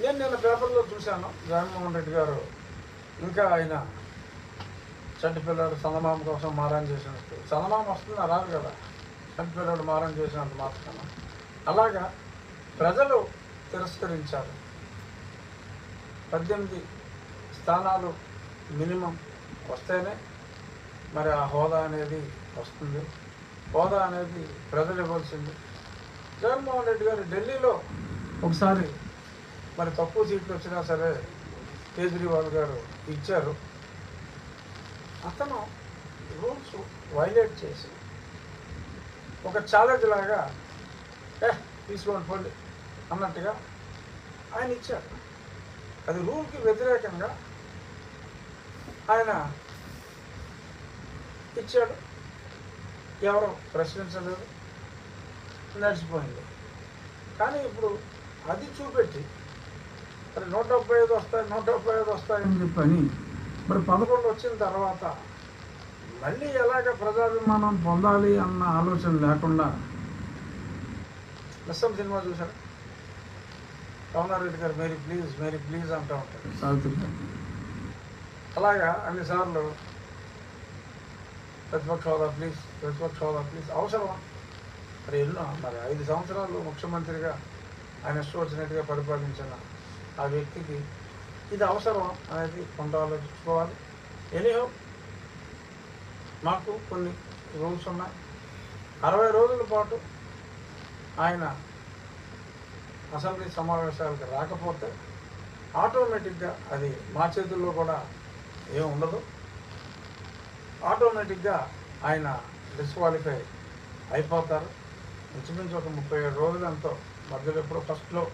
నేను నిన్న పేపర్లో చూశాను. జగన్మోహన్ రెడ్డి గారు ఇంకా ఆయన చంటిపిల్లాడు చందమామ కోసం మారాన్ చేసినట్టు. చందమామ వస్తుంది రాదు కదా. చంటిపిల్లాడు మారాన్ మారం చేసినంత మాత్రమే అలాగా ప్రజలు తిరస్కరించారు. పద్దెనిమిది స్థానాలు మినిమం వస్తేనే మరి ఆ హోదా అనేది వస్తుంది. హోదా అనేది ప్రజలు ఇవ్వాల్సింది. జగన్మోహన్ రెడ్డి గారు ఢిల్లీలో ఒకసారి మరి తక్కువ సీట్లు వచ్చినా సరే కేజ్రీవాల్ గారు ఇచ్చారు. అతను రూల్స్ వైలేట్ చేసి ఒక ఛాలెంజ్ లాగా ఏ తీసుకోండి పోండి అన్నట్టుగా ఆయన ఇచ్చారు. అది రూల్కి వ్యతిరేకంగా ఆయన ఇచ్చాడు. ఎవరు ప్రశ్నించలేదు నడిచిపోయింది. కానీ ఇప్పుడు అది చూపెట్టి మరి నూట డెబ్బై ఐదు వస్తాయి నూట డెబ్బై ఐదు వస్తాయని చెప్పని మరి పదకొండు వచ్చిన తర్వాత మళ్ళీ ఎలాగ ప్రజాభిమానం పొందాలి అన్న ఆలోచన లేకుండా లస్సం సినిమా చూశారు? కమలారెడ్డి గారు మేరీ ప్లీజ్ మేరీ ప్లీజ్ అంటూ ఉంటారు. సావిత్రి అలాగా అన్నిసార్లు ప్రతిపక్ష హోదా ప్లీజ్ ప్రతిపక్ష హోదా ప్లీజ్ అవసరమా? మరి ఎన్నో మరి ఐదు సంవత్సరాలు ముఖ్యమంత్రిగా ఆయన ఇష్టం వచ్చినట్టుగా పరిపాలించిన ఆ వ్యక్తికి ఇది అవసరం అనేది కొంత ఆలోచించుకోవాలి ఎనీహో మాకు కొన్ని రూల్స్ ఉన్నాయి. అరవై రోజుల పాటు ఆయన అసెంబ్లీ సమావేశాలకు రాకపోతే ఆటోమేటిక్గా అది మా చేతుల్లో కూడా ఏం ఉండదు. ఆటోమేటిక్గా ఆయన డిస్క్వాలిఫై అయిపోతారు. ఇంచుమించు ఒక ముప్పై ఏడు రోజులు ఎంతో. మధ్యలో ఎప్పుడో ఫస్ట్లో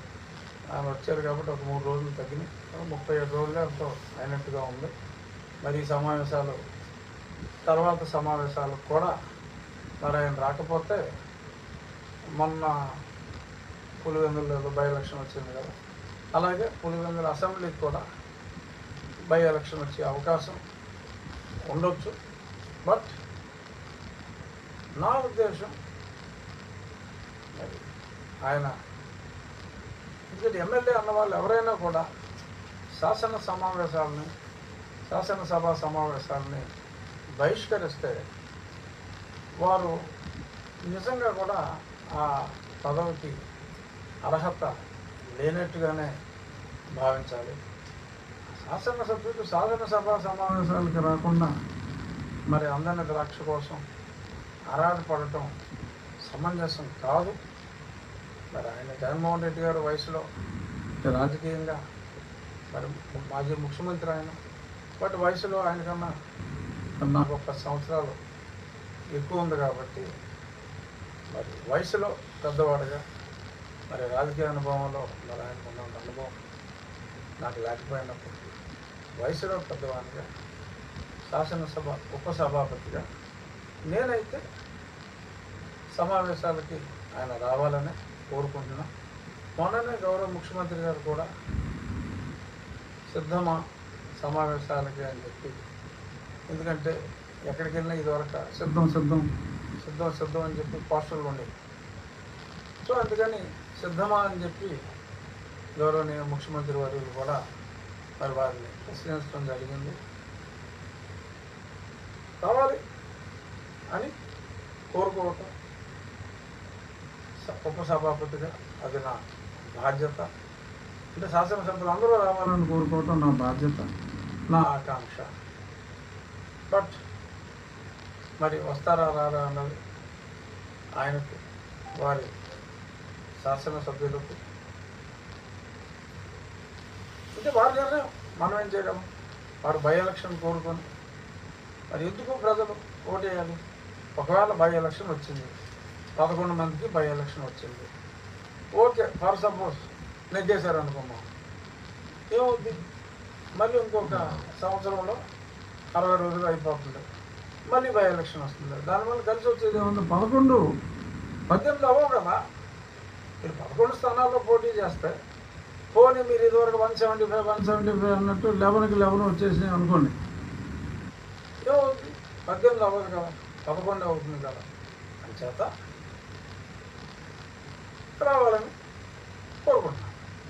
ఆయన వచ్చారు కాబట్టి ఒక మూడు రోజులు తగ్గినాయి. ముప్పై ఏడు రోజులే ఎంతో అయినట్టుగా ఉంది. మరి ఈ సమావేశాలు తర్వాత సమావేశాలు కూడా మరి ఆయన రాకపోతే మొన్న పులివెందులలో బై ఎలక్షన్ వచ్చింది కదా. అలాగే పులివెందుల అసెంబ్లీకి కూడా బై ఎలక్షన్ వచ్చే అవకాశం ఉండొచ్చు. బట్ నా ఉద్దేశం ఆయన ఎందుకంటే ఎమ్మెల్యే అన్న వాళ్ళు ఎవరైనా కూడా శాసన సమావేశాలని శాసనసభ సమావేశాలని బహిష్కరిస్తే వారు నిజంగా కూడా ఆ పదవికి అర్హత లేనట్టుగానే భావించాలి. శాసనసభ్యులు శాసనసభ సమావేశాలకు రాకుండా మరి అందరిని ద్రాక్ష కోసం ఆరాటపడటం సమంజసం కాదు. మరి ఆయన జగన్మోహన్ రెడ్డి గారు వయసులో రాజకీయంగా మరి మాజీ ముఖ్యమంత్రి ఆయన. బట్ వయసులో ఆయన కన్నా నాకు ఒక సంవత్సరాలు ఎక్కువ ఉంది కాబట్టి మరి వయసులో పెద్దవాడుగా మరి రాజకీయ అనుభవంలో మరి ఆయనకు ఉన్న అనుభవం నాకు లేకపోయినప్పటికీ వయసులో పెద్దవాడిగా శాసనసభ ఉపసభాపతిగా నేనైతే సమావేశాలకి ఆయన రావాలని కోరుకుంటున్నాం. మొన్ననే గౌరవ ముఖ్యమంత్రి గారు కూడా సిద్ధమా సమావేశాలకి అని చెప్పి ఎందుకంటే ఎక్కడికి వెళ్ళినా ఇదివరకు సిద్ధం సిద్ధం సిద్ధం సిద్ధం అని చెప్పి పోస్టర్లు ఉండేవి. సో అందుకని సిద్ధమా అని చెప్పి గౌరవనీయ ముఖ్యమంత్రి వారు కూడా మరి వారిని ప్రశ్నించడం జరిగింది. కావాలి అని కోరుకోవటం ఉపసభాపతిగా అది నా బాధ్యత. అంటే శాసనసభ్యులు అందరూ రావాలని కోరుకోవటం నా బాధ్యత నా ఆకాంక్ష. బట్ మరి వస్తారా రారా అన్నది ఆయనకు వారి శాసనసభ్యులకు. అంటే వారు నిర్ణయం మనం ఏం చేయడం వారు బై ఎలక్షన్ కోరుకొని. మరి ఎందుకు ప్రజలు ఓటేయాలి? ఒకవేళ బై ఎలక్షన్ వచ్చింది పదకొండు మందికి బై ఎలక్షన్ వచ్చింది. ఓకే ఫర్ సపోజ్ నెగ్గేశారు అనుకున్నాం ఏమవుద్ది? మళ్ళీ ఇంకొక సంవత్సరంలో అరవై రోజులు అయిపోతుంది. మళ్ళీ బై ఎలక్షన్ వస్తుంది. దానివల్ల కలిసి వచ్చేది ఏముంది? పదకొండు. పద్దెనిమిది అవ్వవు కదా. మీరు పదకొండు స్థానాల్లో పోటీ చేస్తే పోనీ మీరు ఇదివరకు one seventy five one seventy five అన్నట్టు లెవెన్కి లెవెన్ వచ్చేసినాయి అనుకోండి. ఏమవుతుంది పద్దెనిమిది అవ్వదు కదా. పదకొండు అవుతుంది కదా. అని చేత రావాలని కోరుకుంటున్నాను